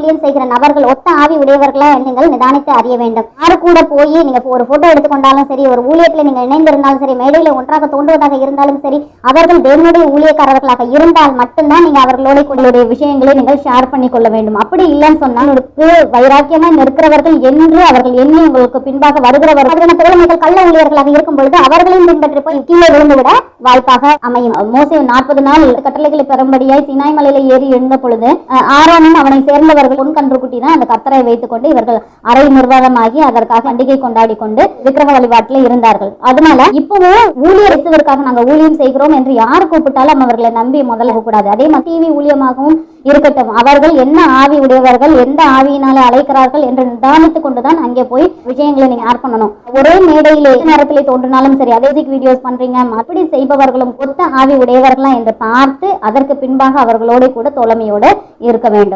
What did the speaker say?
ஊழியம் செய்கிற நபர்கள் ஒத்த ஆவி உடையவர்களா நீங்கள் நிதானித்து அறிய வேண்டும். யாரு கூட போய் நீங்க ஒரு போட்டோ எடுத்துக்கொண்டாலும் சரி ஒரு ஊழியத்துல நீங்க இணைந்திருந்தாலும் சரி மேடையில ஒன்றாக தோன்றுவதாக இருந்தாலும் சரி அவர்கள் தேவனுடைய ஊழியக்காரர்களாக இருந்தால் மட்டும்தான் நீங்க அவர்களோட உங்களுடைய விஷயங்களை நீங்கள் ஷேர் பண்ணி கொள்ள வேண்டும். அப்படி இல்லைன்னு சொன்னால் உங்களுக்கு வைராக்கியமா நிற்கிறவர்கள் என்று அவர்கள் எண்ணி உங்களுக்கு பின்பாக வருகிறவர்கள் அதனால தோழமைகள் கள்ள ஊழியர்களாக இருக்கும் பொழுது அவர்களையும் பின்பற்றி போய் கீழே விழுந்து விட வாய்ப்பாக அமையும். மோசே நாற்பது நாள் கட்டளைகளை பெறும்படியாய் சினாய் மலையில ஏறி எழுந்த பொழுது அஹ், ஆரோனும் அவனை சேர்ந்தவர்கள் பொன் கன்றுக்குட்டி தான் அந்த கத்தரை வைத்துக் கொண்டு இவர்கள் அரை நிர்வாகமாகி அதற்காக பண்டிகை கொண்டாடி கொண்டு விக்கிரக வழிபாட்டில் இருந்தார்கள். அதனால இப்பவும் ஊழியர் இயேசுவிற்காக நாங்க ஊழியம் செய்கிறோம் என்று யார் கூப்பிட்டாலும் அவர்களை நம்பி முதல்ல கூடாது அதே மாதிரி டிவி ஊழியமாகவும் இருக்கட்டும். அவர்கள் என்ன ஆவி உடையவர்கள் எந்த ஆவியினாலே அழைக்கிறார்கள் என்று நிதானித்துக் கொண்டுதான் அங்கே போய் விஷயங்களை நீங்க ஆட் பண்ணணும் ஒரே மேடையிலே நேரத்திலே தோன்றினாலும் சரி அதே வீடியோஸ் பண்றீங்க அப்படி செய்பவர்களும் கொத்த ஆவி உடையவர்களா என்று பார்த்து அதற்கு பின்பாக அவர்களோட கூட தோழமையோடு இருக்க வேண்டும்.